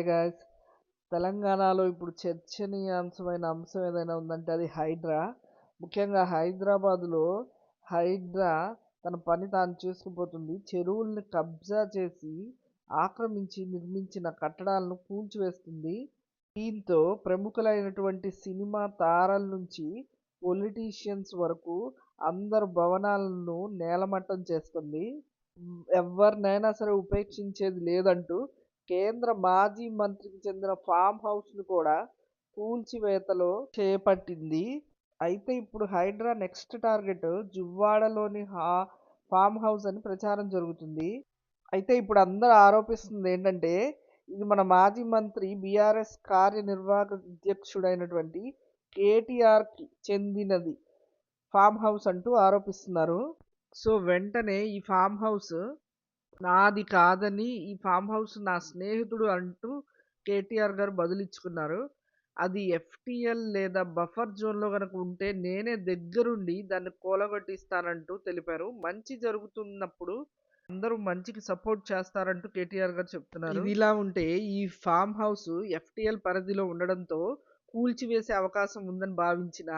Hi guys తెలంగాణలో ఇప్పుడు చర్చనీయాంశమైన అంశం ఏదైనా ఉందంటే అది హైడ్రా. ముఖ్యంగా హైదరాబాదులో హైడ్రా తన పని తాను చేసుకుపోతుంది. చెరువుల్ని కబ్జా చేసి ఆక్రమించి నిర్మించిన కట్టడాలను కూల్చివేస్తుంది. దీంతో ప్రముఖులైనటువంటి సినిమా తారల నుంచి పొలిటీషియన్స్ వరకు అందరు భవనాలను నేలమట్టం చేస్తుంది. ఎవరినైనా సరే ఉపేక్షించేది లేదంటూ కేంద్ర మాజీ మంత్రికి చెందిన ఫామ్ హౌస్ను కూడా కూల్చివేతలో చేపట్టింది. అయితే ఇప్పుడు హైడ్రా నెక్స్ట్ టార్గెట్ జువ్వాడలోని హా ఫామ్ హౌస్ అని ప్రచారం జరుగుతుంది. అయితే ఇప్పుడు అందరూ ఆరోపిస్తుంది ఏంటంటే ఇది మన మాజీ మంత్రి బీఆర్ఎస్ కార్యనిర్వాహక అధ్యక్షుడైనటువంటి కేటీఆర్కి చెందినది ఫామ్ హౌస్ అంటూ ఆరోపిస్తున్నారు. సో వెంటనే ఈ ఫామ్ హౌస్ నాది కాదని ఈ ఫామ్ హౌస్ నా స్నేహితుడు అంటూ కేటీఆర్ గారు బదులిచ్చుకున్నారు. అది ఎఫ్టిఎల్ లేదా బఫర్ జోన్లో కనుక ఉంటే నేనే దగ్గరుండి దాన్ని కూలగొట్టిస్తానంటూ తెలిపారు. మంచి జరుగుతున్నప్పుడు అందరూ మంచికి సపోర్ట్ చేస్తారంటూ కేటీఆర్ గారు చెప్తున్నారు. ఇది ఇలా ఉంటే ఈ ఫామ్ హౌస్ ఎఫ్టిఎల్ పరిధిలో ఉండడంతో కూల్చివేసే అవకాశం ఉందని భావించిన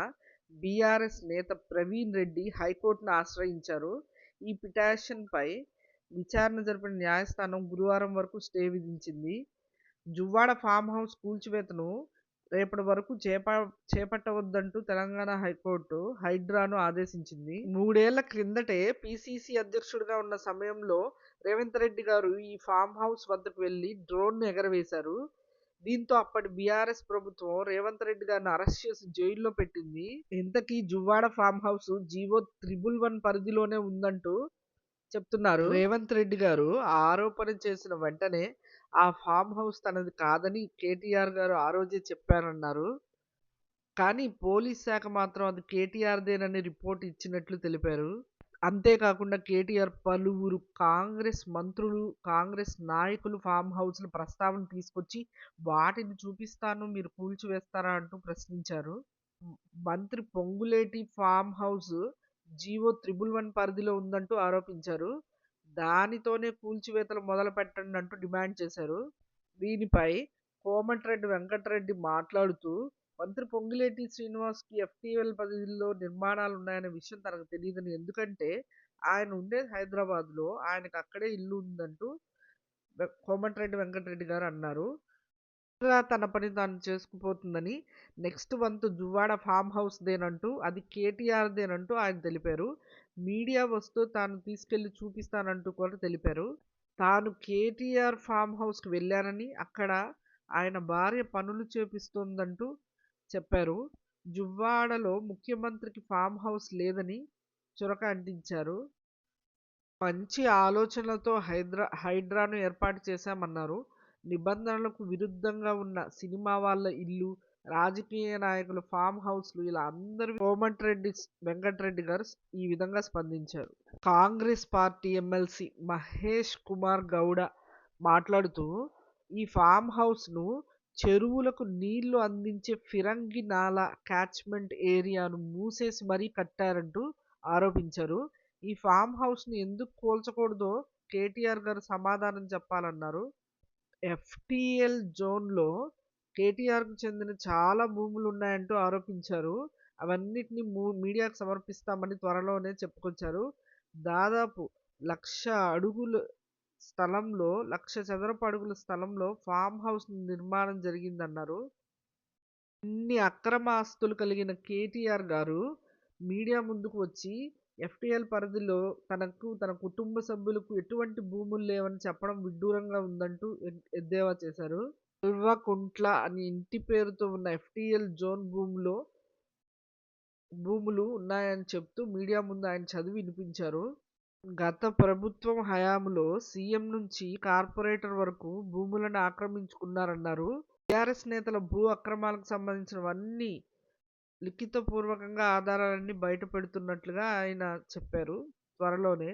బీఆర్ఎస్ నేత ప్రవీణ్ రెడ్డి హైకోర్టును ఆశ్రయించారు. ఈ పిటాషన్పై విచారణ జరిపిన న్యాయస్థానం గురువారం వరకు స్టే విధించింది. జువ్వాడ ఫామ్ హౌస్ కూల్చివేతను రేపటి వరకు చేప చేపట్టవద్దంటూ తెలంగాణ హైకోర్టు హైడ్రాను ఆదేశించింది. మూడేళ్ళ క్రిందటే పిసిసి అధ్యక్షుడిగా ఉన్న సమయంలో రేవంత్ రెడ్డి గారు ఈ ఫామ్ హౌస్ వద్దకు వెళ్ళి డ్రోన్ను ఎగరవేశారు. దీంతో అప్పటి బీఆర్ఎస్ ప్రభుత్వం రేవంత్ రెడ్డి గారిని అరెస్ట్ చేసి జైల్లో పెట్టింది. ఇంతకీ Juvvada farm house G O triple one పరిధిలోనే ఉందంటూ చెప్తున్నారు. రేవంత్ రెడ్డి గారు ఆరోపణ చేసిన వెంటనే ఆ ఫామ్ హౌస్ తనది కాదని కేటీఆర్ గారు ఆ రోజే చెప్పారన్నారు. కానీ పోలీస్ శాఖ మాత్రం అది కేటీఆర్దేనని రిపోర్ట్ ఇచ్చినట్లు తెలిపారు. అంతేకాకుండా కేటీఆర్ పలువురు కాంగ్రెస్ మంత్రులు కాంగ్రెస్ నాయకులు ఫామ్ హౌస్ల ప్రస్తావన తీసుకొచ్చి వాటిని చూపిస్తాను మీరు కూల్చివేస్తారా అంటూ ప్రశ్నించారు. మంత్రి Ponguleti farm house G O triple one పరిధిలో ఉందంటూ ఆరోపించారు. దానితోనే కూల్చివేతలు మొదలు పెట్టండి అంటూ డిమాండ్ చేశారు. దీనిపై కోమటిరెడ్డి వెంకటరెడ్డి మాట్లాడుతూ మంత్రి పొంగిలేటి శ్రీనివాస్కి ఎఫ్టీఎల్ పరిధిలో నిర్మాణాలు ఉన్నాయనే విషయం తనకు తెలియదని ఎందుకంటే ఆయన ఉండేది హైదరాబాద్లో ఆయనకు అక్కడే ఇల్లు ఉందంటూ కోమటిరెడ్డి వెంకటరెడ్డి గారు అన్నారు. తన పని తాను చేసుకుపోతుందని. Next month Juvvada farm house దేనంటూ అది కేటీఆర్దేనంటూ ఆయన తెలిపారు. మీడియా వస్తూ తాను తీసుకెళ్ళి చూపిస్తానంటూ కూడా తెలిపారు. తాను కేటీఆర్ ఫామ్ హౌస్కి వెళ్ళానని అక్కడ ఆయన భార్య పనులు చేపిస్తోందంటూ చెప్పారు. జువ్వాడలో ముఖ్యమంత్రికి ఫామ్ హౌస్ లేదని చురక అంటించారు. మంచి ఆలోచనలతో హైద్రా హైడ్రాను ఏర్పాటు చేశామన్నారు. నిబంధనలకు విరుద్ధంగా ఉన్న సినిమా వాళ్ళ ఇల్లు రాజకీయ నాయకుల ఫామ్ హౌస్లు ఇలా అందరూ కోమటిరెడ్డి వెంకటరెడ్డి గారు ఈ విధంగా స్పందించారు. కాంగ్రెస్ పార్టీ ఎమ్మెల్సీ మహేష్ కుమార్ గౌడ మాట్లాడుతూ ఈ ఫామ్ హౌస్ను చెరువులకు నీళ్ళు అందించే ఫిరంగి నాలా క్యాచ్మెంట్ ఏరియాను మూసేసి మరీ కట్టారంటూ ఆరోపించారు. ఈ ఫామ్ హౌస్ను ఎందుకు కోల్చకూడదో కేటీఆర్ గారు సమాధానం చెప్పాలన్నారు. ఎఫ్టిఎల్ జోన్లో కేటీఆర్కు చెందిన చాలా భూములు ఉన్నాయంటూ ఆరోపించారు. అవన్నిటిని మీడియాకు సమర్పిస్తామని త్వరలోనే చెప్పుకొచ్చారు. దాదాపు లక్ష అడుగుల స్థలంలో లక్ష చదరపు అడుగుల స్థలంలో ఫామ్ హౌస్ నిర్మాణం జరిగిందన్నారు. ఇన్ని అక్రమ ఆస్తులు కలిగిన కేటీఆర్ గారు మీడియా ముందుకు వచ్చి ఎఫ్టీఎల్ పరిధిలో తనకు తన కుటుంబ సభ్యులకు ఎటువంటి భూములు లేవని చెప్పడం విడ్డూరంగా ఉందంటూ ఎద్దేవా చేశారు. కుంట్ల అని ఇంటి పేరుతో ఉన్న ఎఫ్టీఎల్ జోన్ భూమిలో భూములు ఉన్నాయని చెప్తూ మీడియా ముందు ఆయన చదివి వినిపించారు. గత ప్రభుత్వం హయాంలో సీఎం నుంచి కార్పొరేటర్ వరకు భూములను ఆక్రమించుకున్నారన్నారు. టీఆర్ఎస్ నేతల భూ అక్రమాలకు సంబంధించినవన్నీ లిఖితపూర్వకంగా ఆధారాలన్నీ బయటపెడుతున్నట్లుగా ఆయన చెప్పారు త్వరలోనే.